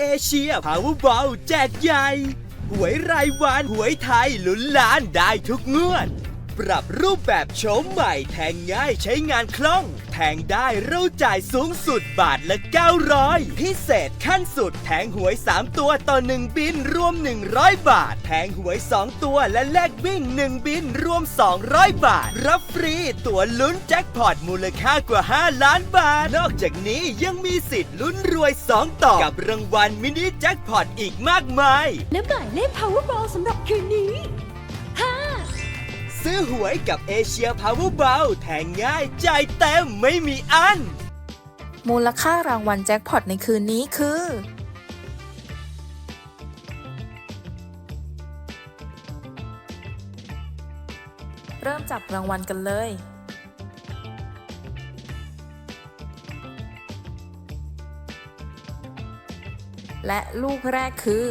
เอเชียพาวเวอร์บอลแจกใหญ่ หวยรายวัน หวยไทยลุ้นล้านได้ทุกงวด ปรับรูปแบบโฉมใหม่แทงง่ายใช้งานคล่อง แทงได้เราจ่ายสูงสุดบาทละ 900 พิเศษขั้นสุดแทงหวย 3 ตัวต่อ 1 บินรวม 100 บาท แทงหวย 2 ตัวและแลกวิ่ง 1 บินรวม 200 บาท รับฟรีตั๋วลุ้นแจ็คพอตมูลค่ากว่า 5 ล้านบาท นอกจากนี้ยังมีสิทธิ์ลุ้นรวย 2 ต่อกับรางวัลมินิแจ็คพอตอีกมากมาย และหมายเลข Powerball สำหรับคืนนี้ ซื้อหวยกับเอเชียพาวเวอร์เบลแทงง่ายจ่ายเต็มไม่มีอัน มูลค่ารางวัลแจ็คพอตในคืนนี้คือ เริ่มจับรางวัลกันเลย และลูกแรกคือ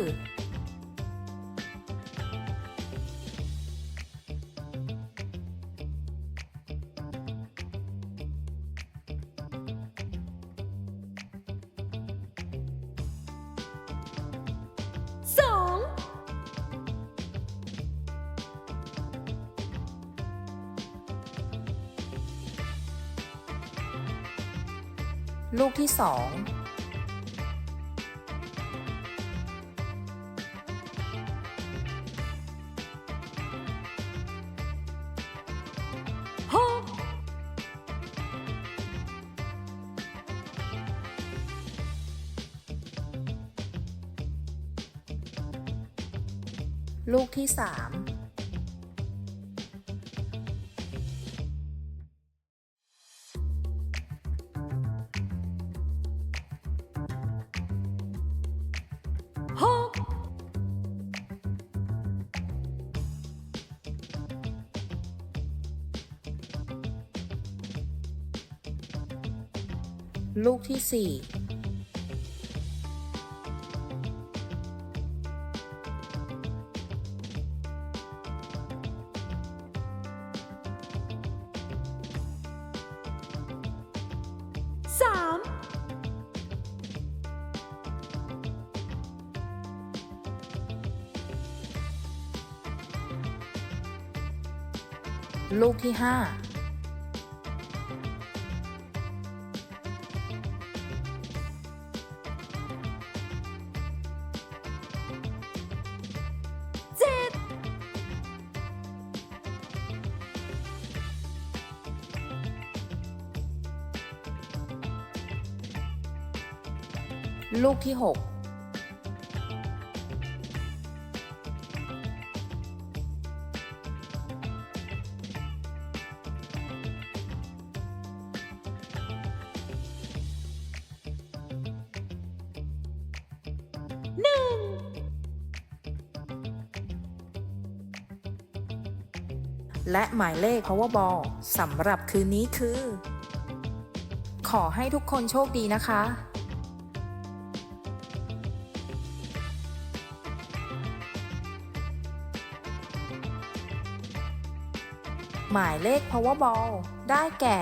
ลูกที่สองลูกที่สาม ลูกที่สี่สามลูกที่ห้า ลูกที่หกหนึ่งและหมายเลข Powerball สำหรับคืนนี้คือ ขอให้ทุกคนโชคดีนะคะ หมายเลข Powerball ได้แก่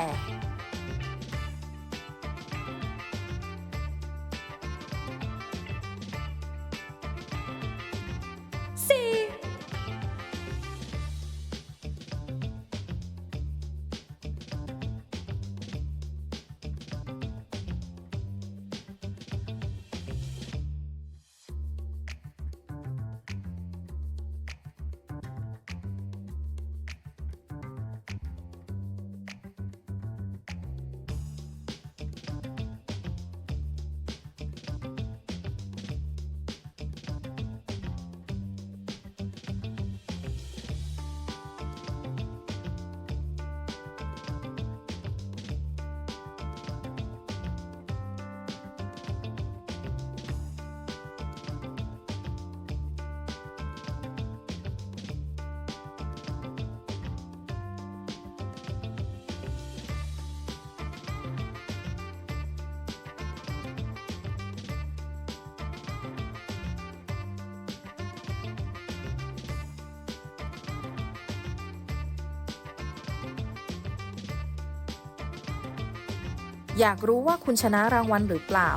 อยากรู้ว่าคุณชนะรางวัลหรือเปล่า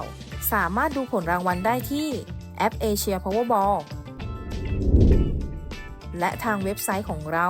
สามารถดูผลรางวัลได้ที่แอป Asia Powerball และทางเว็บไซต์ของเรา